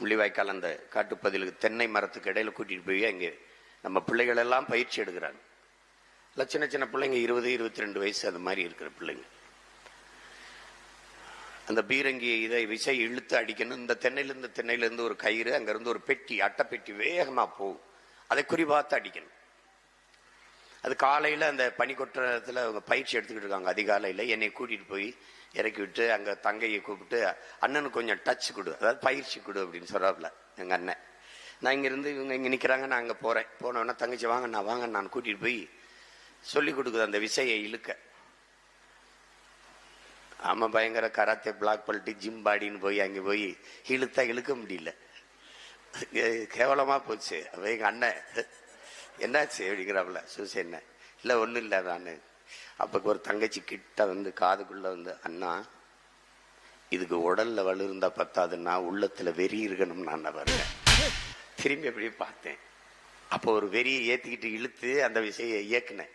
முள்ளிவாய்க்கால் அந்த காட்டுப்பதிலுக்கு தென்னை மரத்துக்கு இடையில கூட்டிட்டு போய் அங்கே நம்ம பிள்ளைகள் எல்லாம் பயிற்சி எடுக்கிறாங்க. இல்லை சின்ன சின்ன பிள்ளைங்க இருபது இருபத்தி ரெண்டு வயசு அது மாதிரி இருக்கிற பிள்ளைங்க. அந்த பீரங்கியை இதை விசை இழுத்து அடிக்கணும். இந்த தென்னையிலிருந்து தென்னையிலிருந்து ஒரு கயிறு அங்கிருந்து ஒரு பெட்டி அட்டை பெட்டி வேகமா போகும். அதை குறிபார்த்து அடிக்கணும். அது காலையில் அந்த பனிக்கொட்டத்தில் அவங்க பயிற்சி எடுத்துக்கிட்டு இருக்காங்க. அதிகாலையில் என்னை கூட்டிகிட்டு போய் இறக்கி விட்டு அங்கே தங்கையை கூப்பிட்டு அண்ணனுக்கு கொஞ்சம் டச் கொடு அதாவது பயிற்சி கொடு அப்படின்னு சொல்கிறாப்புல எங்கள் அண்ணன். நான் இங்கேருந்து இவங்க இங்கே நிற்கிறாங்க நான் அங்கே போகிறேன் போனோன்னா தங்கச்சி வாங்க நான் வாங்க நான் கூட்டிகிட்டு போய் சொல்லி கொடுக்குது அந்த விசையை இழுக்க. ஆமாம் பயங்கர கராத்தே பிளாக் பண்ணிட்டு ஜிம் பாடின்னு போய் அங்கே போய் இழுத்தா இழுக்க முடியல. கேவலமாக போச்சு. அப்போ எங்கள் அண்ணன் என்னாச்சு? அப்படிங்கிறாப்புல. சூசை என்ன? இல்லை ஒன்றும் இல்லை நான் அப்போக்கு ஒரு தங்கச்சி கிட்ட வந்து காதுக்குள்ளே வந்து அண்ணா இதுக்கு உடல்ல வலு இருந்தா பத்தாதுன்னா உள்ளத்துல வெறி இருக்கணும் நான் வருவேன் திரும்பி அப்படியே பார்த்தேன். அப்போ ஒரு வெறியை ஏத்திக்கிட்டு இழுத்து அந்த விஷயம் இயக்குனேன்.